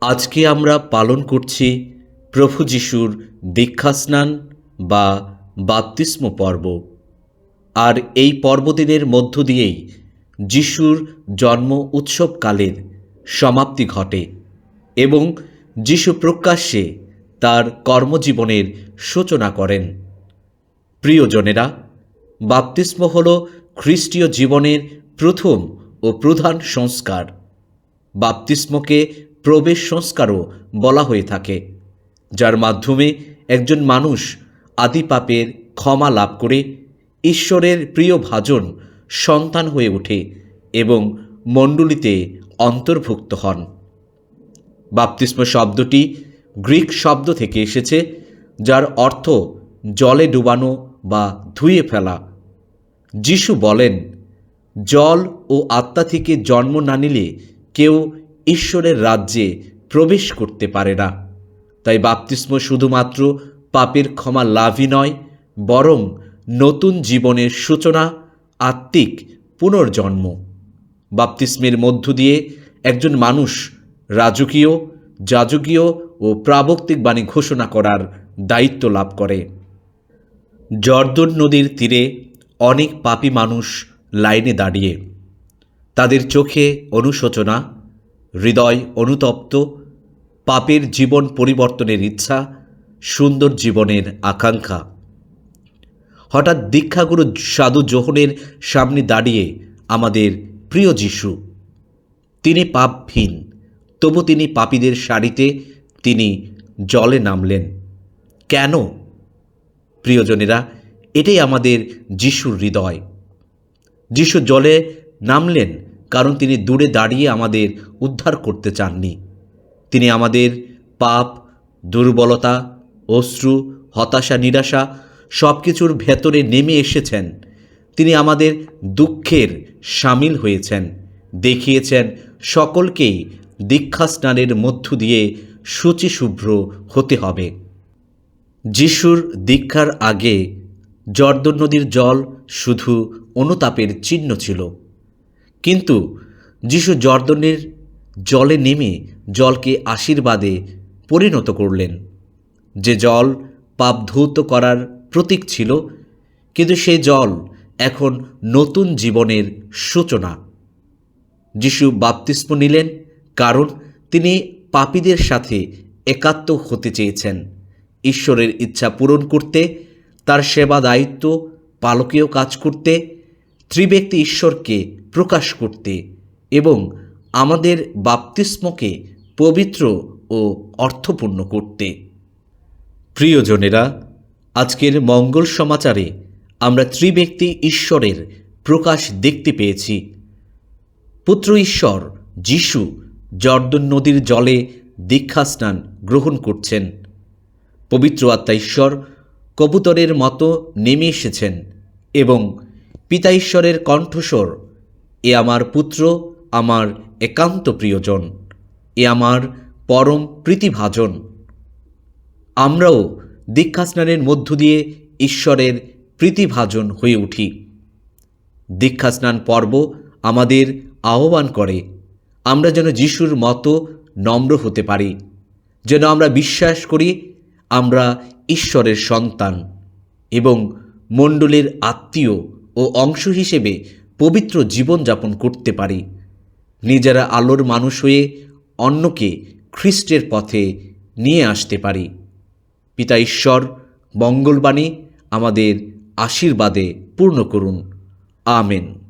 আজকে আমরা পালন করছি প্রভু যিশুর দীক্ষাস্নান বা বাপ্তিস্ম পর্ব। আর এই পর্বদিনের মধ্য দিয়েই যিশুর জন্ম উৎসবকালের সমাপ্তি ঘটে এবং যিশু প্রকাশ্যে তার কর্মজীবনের সূচনা করেন। প্রিয়জনেরা, বাপ্তিস্ম হল খ্রিস্টীয় জীবনের প্রথম ও প্রধান সংস্কার। বাপ্তিস্মকে প্রবেশ সংস্কারও বলা হয়ে থাকে, যার মাধ্যমে একজন মানুষ আদি পাপের ক্ষমা লাভ করে ঈশ্বরের প্রিয় ভাজন সন্তান হয়ে ওঠে এবং মণ্ডলীতে অন্তর্ভুক্ত হন। বাপ্তিস্ম শব্দটি গ্রিক শব্দ থেকে এসেছে, যার অর্থ জলে ডুবানো বা ধুয়ে ফেলা। যিশু বলেন, জল ও আত্মা থেকে জন্ম না নিলে কেউ ঈশ্বরের রাজ্যে প্রবেশ করতে পারে না। তাই বাপ্তিস্ম শুধুমাত্র পাপের ক্ষমা লাভই নয়, বরং নতুন জীবনের সূচনা, আত্মিক পুনর্জন্ম। বাপ্তিস্মের মধ্য দিয়ে একজন মানুষ রাজকীয়, যাজকীয় ও প্রাবক্তিক বাণী ঘোষণা করার দায়িত্ব লাভ করে। জর্দন নদীর তীরে অনেক পাপী মানুষ লাইনে দাঁড়িয়ে। তাদের চোখে অনুশোচনা হৃদয় অনুতপ্ত, পাপের জীবন পরিবর্তনের ইচ্ছা, সুন্দর জীবনের আকাঙ্ক্ষা। হঠাৎ দীক্ষাগুরু সাধু জোহনের সামনে দাঁড়িয়ে আমাদের প্রিয় যিশু, তিনি পাপহীন, তবু তিনি পাপীদের সারিতে তিনি জলে নামলেন। কেন? প্রিয়জনেরা, এটাই আমাদের যিশুর হৃদয়। যিশু জলে নামলেন কারণ তিনি দূরে দাঁড়িয়ে আমাদের উদ্ধার করতে চাননি। তিনি আমাদের পাপ, দুর্বলতা, অশ্রু, হতাশা, নিরাশা সব কিছুর ভেতরে নেমে এসেছেন। তিনি আমাদের দুঃখের সামিল হয়েছেন, দেখিয়েছেন সকলকেই দীক্ষা স্নানের মধ্য দিয়ে শুচিশুভ্র হতে হবে। যিশুর দীক্ষার আগে জর্দন নদীর জল শুধু অনুতাপের চিহ্ন ছিল। কিন্তু যিশু জর্দনের জলে নেমে জলকে আশীর্বাদে পরিণত করলেন। যে জল পাপ ধৌত করার প্রতীক ছিল, কিন্তু সে জল এখন নতুন জীবনের সূচনা। যিশু বাপ্তিস্ম নিলেন, কারণ তিনি পাপীদের সাথে একাত্ম হতে চেয়েছেন। ঈশ্বরের ইচ্ছা পূরণ করতে, তার সেবা দায়িত্ব পালকীয় কাজ করতে ত্রিব্যক্তি ঈশ্বরকে প্রকাশ করতে এবং আমাদের বাপ্তিস্মকে পবিত্র ও অর্থপূর্ণ করতে। প্রিয়জনেরা, আজকের মঙ্গল সমাচারে আমরা ত্রিব্যক্তি ঈশ্বরের প্রকাশ দেখতে পেয়েছি। পুত্র ঈশ্বর যিশু জর্দন নদীর জলে দীক্ষা স্নান গ্রহণ করছেন। পবিত্র আত্মা ঈশ্বর কবুতরের মতো নেমে এসেছেন এবং পিতা ঈশ্বরের কণ্ঠস্বর, এ আমার পুত্র, আমার একান্ত প্রিয়জন, এ আমার পরম প্রীতিভাজন। আমরাও দীক্ষাস্নানের মধ্য দিয়ে ঈশ্বরের প্রীতিভাজন হয়ে উঠি। দীক্ষাস্নান পর্ব আমাদের আহ্বান করে, আমরা যেন যিশুর মতো নম্র হতে পারি, যেন আমরা বিশ্বাস করি আমরা ঈশ্বরের সন্তান এবং মণ্ডলের আত্মীয় ও অংশ হিসেবে পবিত্র জীবনযাপন করতে পারি। নিজেরা আলোর মানুষ হয়ে অন্যকে খ্রিস্টের পথে নিয়ে আসতে পারি। পিতা ঈশ্বর মঙ্গলবাণী আমাদের আশীর্বাদে পূর্ণ করুন। আমেন।